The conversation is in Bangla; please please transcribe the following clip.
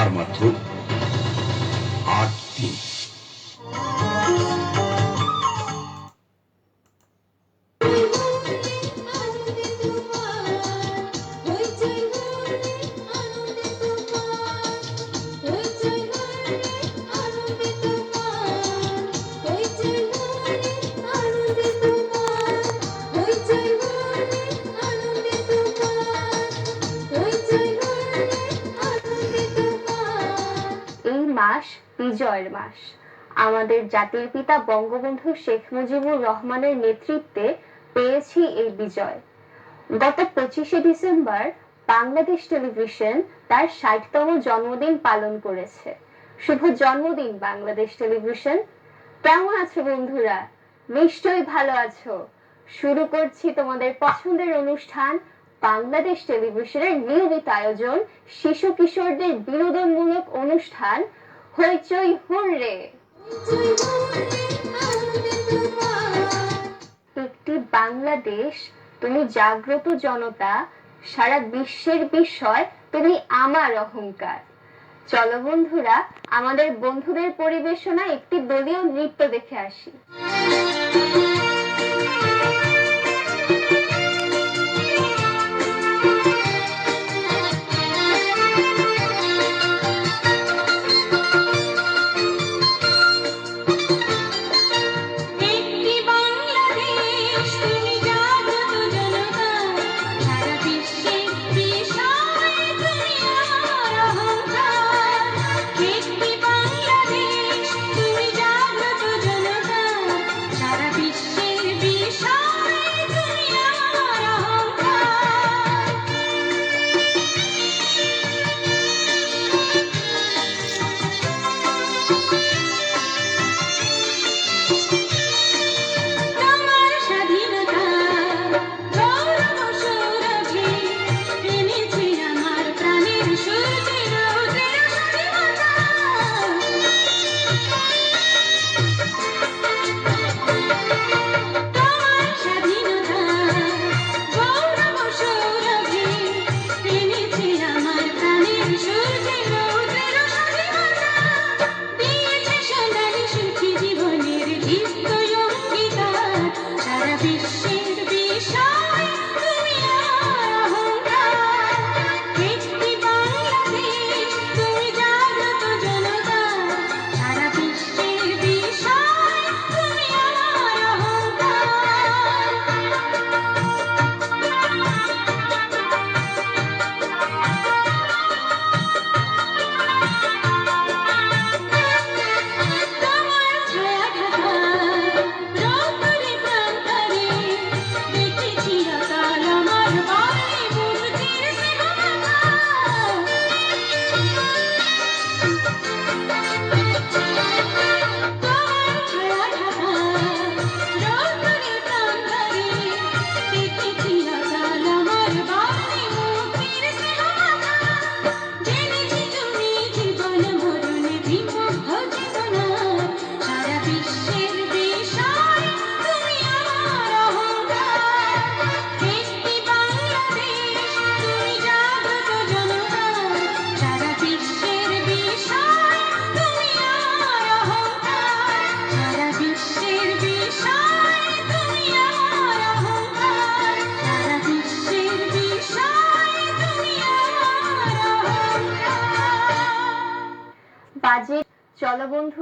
armature art team. মাস, বিজয়ের মাস। আমাদের জাতির পিতা বঙ্গবন্ধু শেখ মুজিবুর রহমানের নেতৃত্বে পেয়েছি এই বিজয়। গত পঁচিশে ডিসেম্বর বাংলাদেশ টেলিভিশন তার ষাটতম জন্মদিন পালন করেছে। শুভ জন্মদিন বাংলাদেশ টেলিভিশন। কেমন আছো বন্ধুরা? নিশ্চয়ই ভালো আছো। শুরু করছি তোমাদের পছন্দের অনুষ্ঠান বাংলাদেশ টেলিভিশনের নিয়মিত আয়োজন শিশু কিশোরদের বিনোদনমূলক অনুষ্ঠান হইচই হুররে একটি বাংলাদেশ, তুমি জাগ্রত জনতা, সারা বিশ্বের বিষয়, তুমি আমার অহংকার। চলো বন্ধুরা, আমাদের বন্ধুদের পরিবেশনা একটি দলীয় নৃত্য দেখে আসি। অহংকার চলো বন্ধু।